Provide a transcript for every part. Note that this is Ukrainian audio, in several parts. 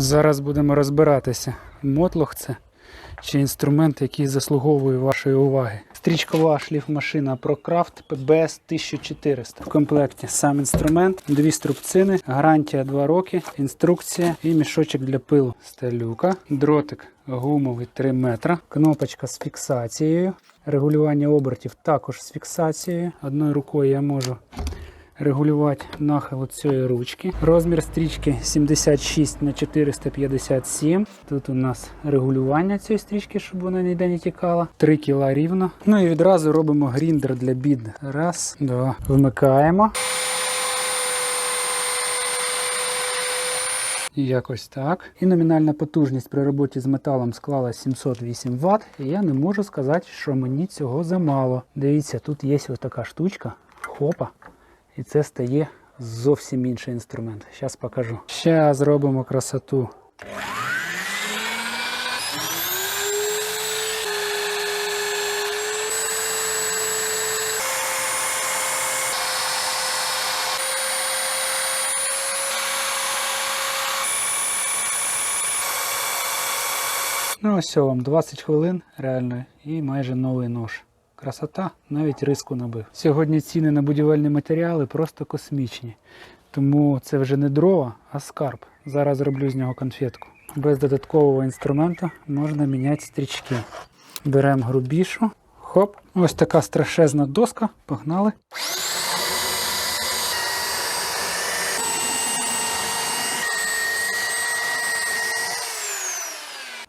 Зараз будемо розбиратися, мотлох це чи інструмент, який заслуговує вашої уваги. Стрічкова шліфмашина ProCraft PBS 1400. В комплекті сам інструмент, дві струбцини, гарантія 2 роки, інструкція і мішочок для пилу. Стелюка, дротик гумовий 3 метра, кнопочка з фіксацією, регулювання обертів також з фіксацією. Одною рукою я можу регулювати нахил цієї ручки. Розмір стрічки 76 на 457. Тут у нас регулювання цієї стрічки, щоб вона ніде не тікала. 3 кіла рівно. Ну і відразу робимо гріндер для бідних. Раз, два. Вмикаємо. Якось так. І номінальна потужність при роботі з металом склала 708 Вт. І я не можу сказати, що мені цього замало. Дивіться, тут є ось така штучка. Хопа. І це стає зовсім інший інструмент. Зараз покажу. Зараз зробимо красоту. Ну, ось вам 20 хвилин реально і майже новий нож. Красота, навіть риску набив. Сьогодні ціни на будівельні матеріали просто космічні. Тому це вже не дрова, а скарб. Зараз зроблю з нього конфетку. Без додаткового інструменту можна міняти стрічки. Беремо грубішу. Хоп. Ось така страшезна доска. Погнали.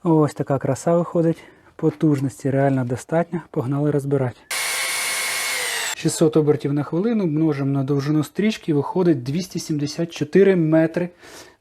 Ось така краса виходить. Потужності реально достатньо. Погнали розбирати. 600 обертів на хвилину множимо на довжину стрічки, виходить 274 метри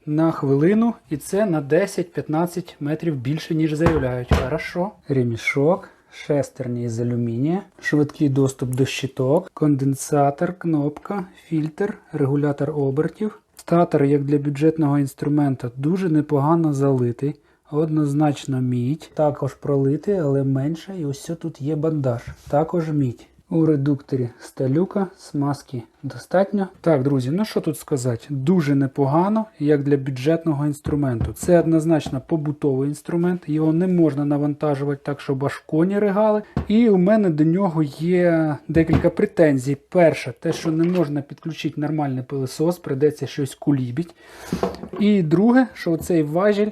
на хвилину. І це на 10-15 метрів більше, ніж заявляють. Хорошо. Ремішок, шестерні із алюмінія, швидкий доступ до щиток, конденсатор, кнопка, фільтр, регулятор обертів. Статор, як для бюджетного інструмента, дуже непогано залитий. Однозначно мідь, також пролитий, але менше. І ось тут є бандаж. Також мідь. У редукторі сталюка, смазки достатньо. Так, друзі, ну що тут сказати? Дуже непогано, як для бюджетного інструменту. Це однозначно побутовий інструмент, його не можна навантажувати так, щоб аж коні ригали. І у мене до нього є декілька претензій. Перше, те, що не можна підключити нормальний пилосос, придеться щось кулібіть. І друге, що цей важіль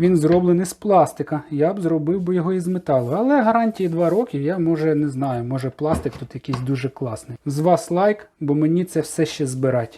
він зроблений з пластика. Я б зробив би його із металу. Але гарантії 2 роки, я може не знаю, може пластик тут якийсь дуже класний. З вас лайк, бо мені це все ще збирать.